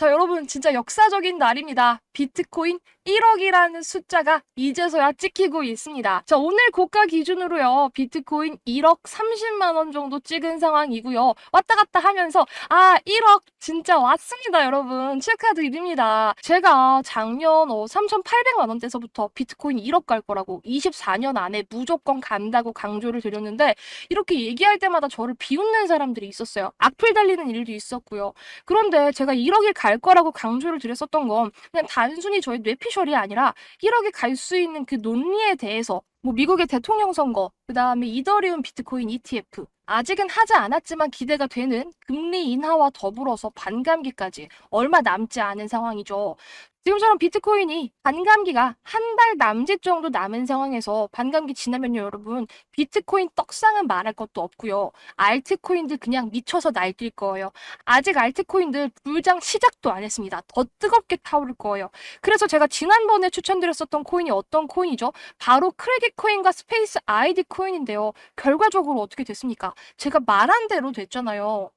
자, 여러분, 진짜 역사적인 날입니다. 비트코인 1억이라는 숫자가 이제서야 찍히고 있습니다. 자, 오늘 고가 기준으로요, 비트코인 1억 30만 원 정도 찍은 상황이고요. 왔다 갔다 하면서, 아, 1억 진짜 왔습니다, 여러분. 축하드립니다. 제가 작년 어, 3,800만 원대서부터 비트코인 1억 갈 거라고 24년 안에 무조건 간다고 강조를 드렸는데, 이렇게 얘기할 때마다 저를 비웃는 사람들이 있었어요. 악플 달리는 일도 있었고요. 그런데 제가 1억에 갈 거라고 강조를 드렸었던 건 그냥 단순히 저의 뇌피셜이 아니라 1억에 갈 수 있는 그 논리에 대해서 뭐 미국의 대통령 선거, 그 다음에 이더리움 비트코인 ETF, 아직은 하지 않았지만 기대가 되는 금리 인하와 더불어서 반감기까지 얼마 남지 않은 상황이죠. 지금처럼 비트코인이 반감기가 한 달 남짓 정도 남은 상황에서 반감기 지나면요, 여러분. 비트코인 떡상은 말할 것도 없고요. 알트코인들 그냥 미쳐서 날뛸 거예요. 아직 알트코인들 불장 시작도 안 했습니다. 더 뜨겁게 타오를 거예요. 그래서 제가 지난번에 추천드렸었던 코인이 어떤 코인이죠? 바로 크레딧 코인과 스페이스 아이디 코인인데요. 결과적으로 어떻게 됐습니까? 제가 말한 대로 됐잖아요.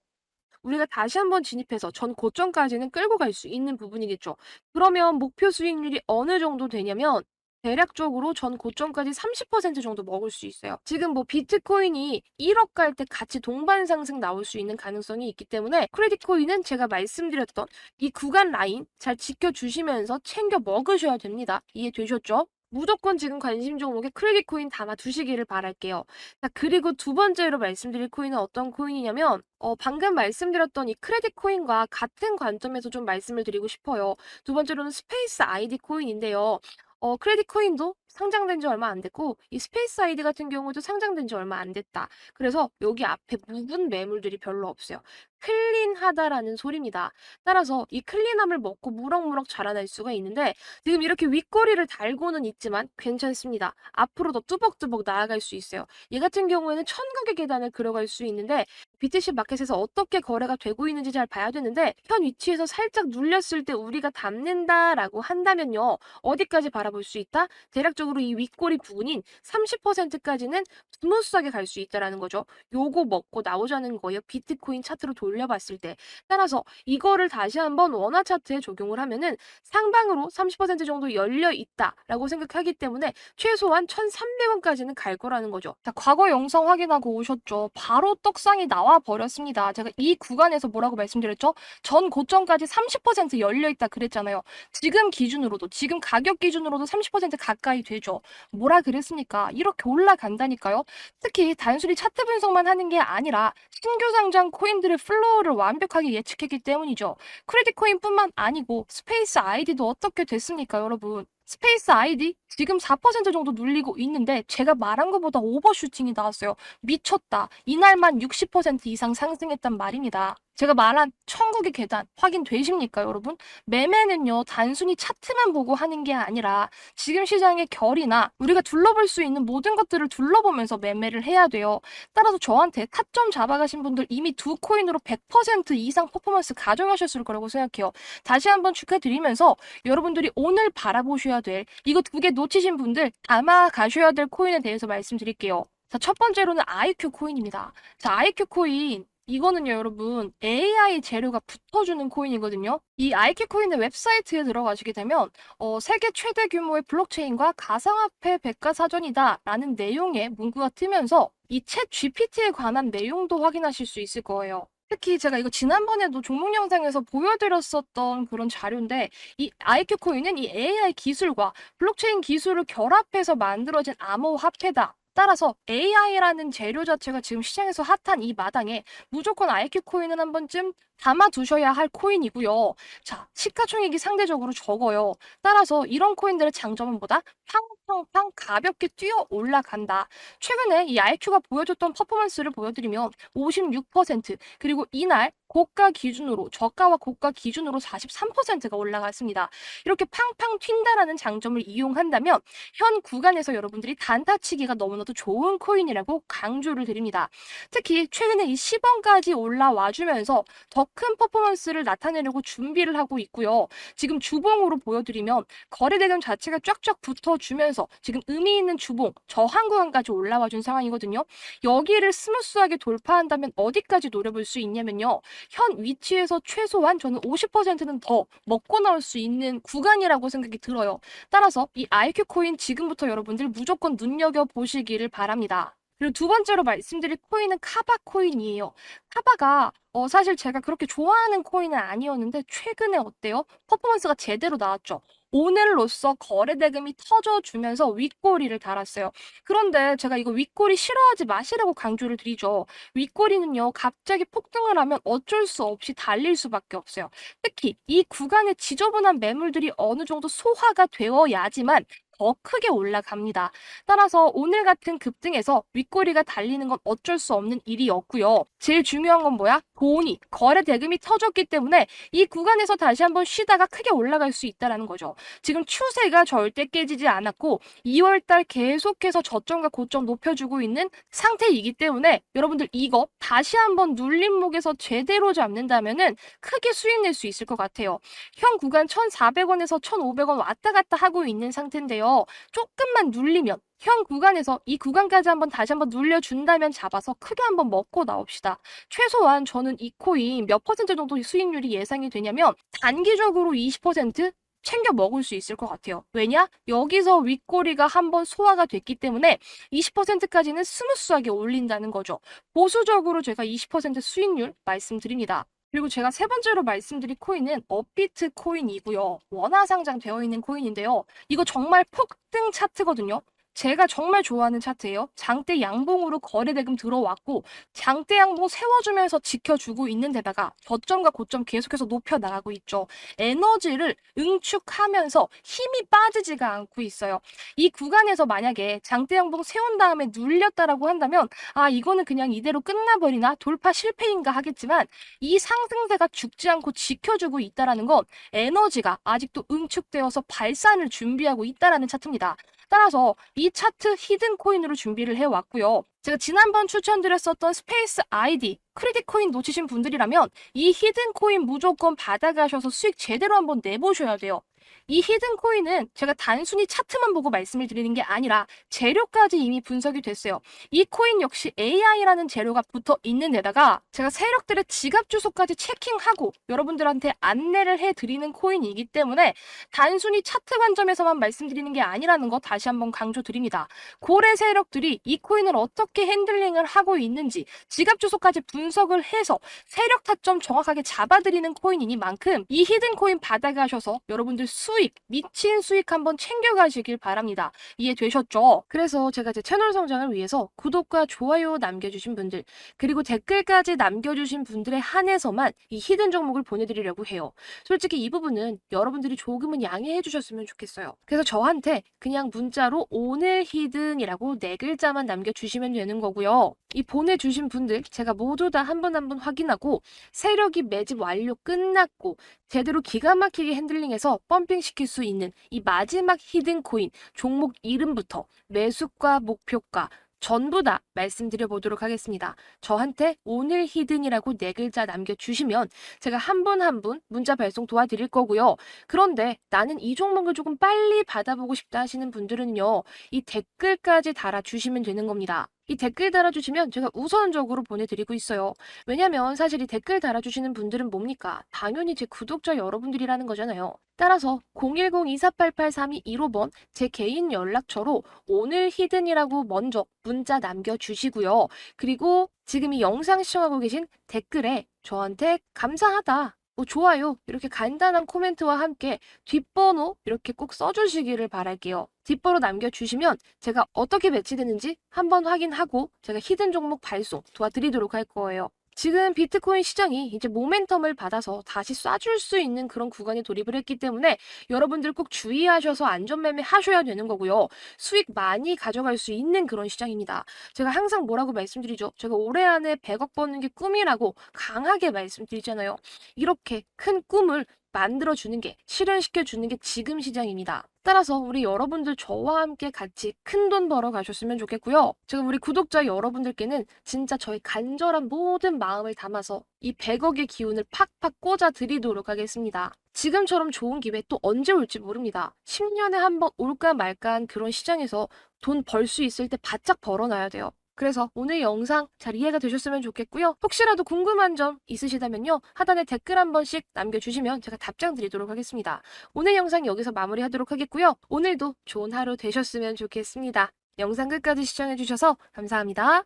우리가 다시 한번 진입해서 전 고점까지는 끌고 갈 수 있는 부분이겠죠. 그러면 목표 수익률이 어느 정도 되냐면 대략적으로 전 고점까지 30% 정도 먹을 수 있어요. 지금 뭐 비트코인이 1억 갈 때 같이 동반 상승 나올 수 있는 가능성이 있기 때문에 크레딧 코인은 제가 말씀드렸던 이 구간 라인 잘 지켜주시면서 챙겨 먹으셔야 됩니다. 이해되셨죠? 무조건 지금 관심 종목에 크레딧 코인 담아 두시기를 바랄게요. 자, 그리고 두 번째로 말씀드릴 코인은 어떤 코인이냐면 어, 방금 말씀드렸던 이 크레딧 코인과 같은 관점에서 좀 말씀을 드리고 싶어요. 두 번째로는 스페이스 아이디 코인인데요. 어, 크레딧 코인도 상장된 지 얼마 안 됐고, 이 스페이스 아이디 같은 경우도 상장된 지 얼마 안 됐다. 그래서 여기 앞에 묵은 매물들이 별로 없어요. 클린하다라는 소리입니다. 따라서 이 클린함을 먹고 무럭무럭 자라날 수가 있는데, 지금 이렇게 윗꼬리를 달고는 있지만 괜찮습니다. 앞으로 더 뚜벅뚜벅 나아갈 수 있어요. 얘 같은 경우에는 천국의 계단을 걸어갈 수 있는데, BTC 마켓에서 어떻게 거래가 되고 있는지 잘 봐야 되는데, 현 위치에서 살짝 눌렸을 때 우리가 담는다라고 한다면요. 어디까지 바라볼 수 있다? 대략적으로 이 윗꼬리 부분인 30%까지는 스무스하게 갈 수 있다라는 거죠. 요거 먹고 나오자는 거예요. 비트코인 차트로 돌려봤을 때. 따라서 이거를 다시 한번 원화 차트에 적용을 하면은 상방으로 30% 정도 열려 있다라고 생각하기 때문에 최소한 1,300원까지는 갈 거라는 거죠. 자, 과거 영상 확인하고 오셨죠? 바로 떡상이 나와 버렸습니다. 제가 이 구간에서 뭐라고 말씀드렸죠? 전 고점까지 30% 열려 있다 그랬잖아요. 지금 기준으로도 지금 가격 기준으로도 30% 가까이 되 죠. 뭐라 그랬습니까? 이렇게 올라간다니까요. 특히 단순히 차트 분석만 하는 게 아니라 신규 상장 코인들의 플로우를 완벽하게 예측했기 때문이죠. 크레딧 코인뿐만 아니고 스페이스 아이디도 어떻게 됐습니까, 여러분? 스페이스 아이디 지금 4% 정도 눌리고 있는데 제가 말한 것보다 오버슈팅이 나왔어요. 미쳤다. 이날만 60% 이상 상승했단 말입니다. 제가 말한 천국의 계단 확인되십니까, 여러분? 매매는요, 단순히 차트만 보고 하는 게 아니라 지금 시장의 결이나 우리가 둘러볼 수 있는 모든 것들을 둘러보면서 매매를 해야 돼요. 따라서 저한테 타점 잡아가신 분들 이미 두 코인으로 100% 이상 퍼포먼스 가져가셨을 거라고 생각해요. 다시 한번 축하드리면서 여러분들이 오늘 바라보셔야 될 이거 두 개 놓치신 분들 담아 가셔야 될 코인에 대해서 말씀드릴게요. 자, 첫 번째로는 IQ 코인입니다. 자, IQ 코인 이거는요, 여러분, AI 재료가 붙어주는 코인이거든요. 이 IQ 코인의 웹사이트에 들어가시게 되면, 어, 세계 최대 규모의 블록체인과 가상화폐 백과사전이다 라는 내용의 문구가 뜨면서 이 챗 GPT에 관한 내용도 확인하실 수 있을 거예요. 특히 제가 이거 지난번에도 종목 영상에서 보여드렸었던 그런 자료인데, 이 IQ 코인은 이 AI 기술과 블록체인 기술을 결합해서 만들어진 암호화폐다. 따라서 AI라는 재료 자체가 지금 시장에서 핫한 이 마당에 무조건 IQ 코인은 한 번쯤 담아두셔야 할 코인이고요. 자, 시가총액이 상대적으로 적어요. 따라서 이런 코인들의 장점은 뭐다? 팡 팡팡 가볍게 뛰어 올라간다. 최근에 이 IQ가 보여줬던 퍼포먼스를 보여드리면 56% 그리고 이날 고가 기준으로 저가와 고가 기준으로 43%가 올라갔습니다. 이렇게 팡팡 튄다라는 장점을 이용한다면 현 구간에서 여러분들이 단타치기가 너무나도 좋은 코인이라고 강조를 드립니다. 특히 최근에 이 10원까지 올라와 주면서 더 큰 퍼포먼스를 나타내려고 준비를 하고 있고요. 지금 주봉으로 보여드리면 거래 대금 자체가 쫙쫙 붙어주면서 주면서 지금 의미 있는 주봉 저항 구간까지 올라와 준 상황이거든요. 여기를 스무스하게 돌파한다면 어디까지 노려볼 수 있냐면요. 현 위치에서 최소한 저는 50%는 더 먹고 나올 수 있는 구간이라고 생각이 들어요. 따라서 이 IQ 코인 지금부터 여러분들 무조건 눈여겨 보시기를 바랍니다. 그리고 두 번째로 말씀드릴 코인은 카바 코인이에요. 카바가 어, 사실 제가 그렇게 좋아하는 코인은 아니었는데 최근에 어때요? 퍼포먼스가 제대로 나왔죠. 오늘로써 거래 대금이 터져주면서 윗꼬리를 달았어요. 그런데 제가 이거 윗꼬리 싫어하지 마시라고 강조를 드리죠. 윗꼬리는요, 갑자기 폭등을 하면 어쩔 수 없이 달릴 수밖에 없어요. 특히 이 구간의 지저분한 매물들이 어느 정도 소화가 되어야지만 더 크게 올라갑니다. 따라서 오늘 같은 급등에서 윗꼬리가 달리는 건 어쩔 수 없는 일이었고요. 제일 중요한 건 뭐야? 돈이 거래 대금이 터졌기 때문에 이 구간에서 다시 한번 쉬다가 크게 올라갈 수 있다라는 거죠. 지금 추세가 절대 깨지지 않았고 2월달 계속해서 저점과 고점 높여주고 있는 상태이기 때문에 여러분들 이거 다시 한번 눌림목에서 제대로 잡는다면은 크게 수익 낼 수 있을 것 같아요. 현 구간 1,400원에서 1,500원 왔다 갔다 하고 있는 상태인데요. 조금만 눌리면 현 구간에서 이 구간까지 한번 다시 한번 눌려준다면 잡아서 크게 한번 먹고 나옵시다. 최소한 저는 이 코인 몇 퍼센트 정도 수익률이 예상이 되냐면 단기적으로 20% 챙겨 먹을 수 있을 것 같아요. 왜냐? 여기서 윗꼬리가 한번 소화가 됐기 때문에 20%까지는 스무스하게 올린다는 거죠. 보수적으로 제가 20% 수익률 말씀드립니다. 그리고 제가 세 번째로 말씀드릴 코인은 업비트 코인이고요. 원화 상장되어 있는 코인인데요. 이거 정말 폭등 차트거든요. 제가 정말 좋아하는 차트예요. 장대 양봉으로 거래 대금 들어왔고 장대 양봉 세워주면서 지켜주고 있는 데다가 저점과 고점 계속해서 높여 나가고 있죠. 에너지를 응축하면서 힘이 빠지지가 않고 있어요. 이 구간에서 만약에 장대 양봉 세운 다음에 눌렸다라고 한다면 아 이거는 그냥 이대로 끝나버리나 돌파 실패인가 하겠지만 이 상승세가 죽지 않고 지켜주고 있다라는 건 에너지가 아직도 응축되어서 발산을 준비하고 있다라는 차트입니다. 따라서 이 차트 히든 코인으로 준비를 해왔고요. 제가 지난번 추천드렸었던 스페이스 아이디 크레딧 코인 놓치신 분들이라면 이 히든 코인 무조건 받아가셔서 수익 제대로 한번 내보셔야 돼요. 이 히든 코인은 제가 단순히 차트만 보고 말씀을 드리는 게 아니라 재료까지 이미 분석이 됐어요. 이 코인 역시 AI라는 재료가 붙어 있는 데다가 제가 세력들의 지갑 주소까지 체킹하고 여러분들한테 안내를 해 드리는 코인이기 때문에 단순히 차트 관점에서만 말씀드리는 게 아니라는 거 다시 한번 강조드립니다. 고래 세력들이 이 코인을 어떻게 핸들링을 하고 있는지 지갑 주소까지 분석을 해서 세력 타점 정확하게 잡아드리는 코인이니만큼 이 히든 코인 받아가셔서 여러분들 수익, 미친 수익 한번 챙겨가시길 바랍니다. 이해되셨죠? 그래서 제가 제 채널 성장을 위해서 구독과 좋아요 남겨주신 분들, 그리고 댓글까지 남겨주신 분들에 한해서만 이 히든 종목을 보내드리려고 해요. 솔직히 이 부분은 여러분들이 조금은 양해해 주셨으면 좋겠어요. 그래서 저한테 그냥 문자로 오늘 히든이라고 네 글자만 남겨주시면 되는 거고요. 이 보내주신 분들 제가 모두 다 한 분 한 분 확인하고 세력이 매집 완료 끝났고 제대로 기가 막히게 핸들링해서 펌핑 시킬 수 있는 이 마지막 히든 코인 종목 이름부터 매수가 목표가 전부 다 말씀드려 보도록 하겠습니다. 저한테 오늘 히든이라고 네 글자 남겨주시면 제가 한 분 한 분 문자 발송 도와드릴 거고요. 그런데 나는 이 종목을 조금 빨리 받아보고 싶다 하시는 분들은요. 이 댓글까지 달아주시면 되는 겁니다. 이 댓글 달아주시면 제가 우선적으로 보내드리고 있어요. 왜냐면 사실 이 댓글 달아주시는 분들은 뭡니까? 당연히 제 구독자 여러분들이라는 거잖아요. 따라서 010-2488-3215번 제 개인 연락처로 오늘 히든이라고 먼저 문자 남겨주시고요. 그리고 지금 이 영상 시청하고 계신 댓글에 저한테 감사하다. 뭐 좋아요 이렇게 간단한 코멘트와 함께 뒷번호 이렇게 꼭 써주시기를 바랄게요. 뒷번호 남겨주시면 제가 어떻게 배치되는지 한번 확인하고 제가 히든 종목 발송 도와드리도록 할 거예요. 지금 비트코인 시장이 이제 모멘텀을 받아서 다시 쏴줄 수 있는 그런 구간에 돌입을 했기 때문에 여러분들 꼭 주의하셔서 안전매매 하셔야 되는 거고요. 수익 많이 가져갈 수 있는 그런 시장입니다. 제가 항상 뭐라고 말씀드리죠? 제가 올해 안에 100억 버는 게 꿈이라고 강하게 말씀드리잖아요. 이렇게 큰 꿈을 만들어주는 게, 실현시켜주는 게 지금 시장입니다. 따라서 우리 여러분들 저와 함께 같이 큰 돈 벌어 가셨으면 좋겠고요. 제가 우리 구독자 여러분들께는 진짜 저희 간절한 모든 마음을 담아서 이 100억의 기운을 팍팍 꽂아 드리도록 하겠습니다. 지금처럼 좋은 기회 또 언제 올지 모릅니다. 10년에 한 번 올까 말까한 그런 시장에서 돈 벌 수 있을 때 바짝 벌어놔야 돼요. 그래서 오늘 영상 잘 이해가 되셨으면 좋겠고요. 혹시라도 궁금한 점 있으시다면요. 하단에 댓글 한 번씩 남겨주시면 제가 답장 드리도록 하겠습니다. 오늘 영상 여기서 마무리하도록 하겠고요. 오늘도 좋은 하루 되셨으면 좋겠습니다. 영상 끝까지 시청해주셔서 감사합니다.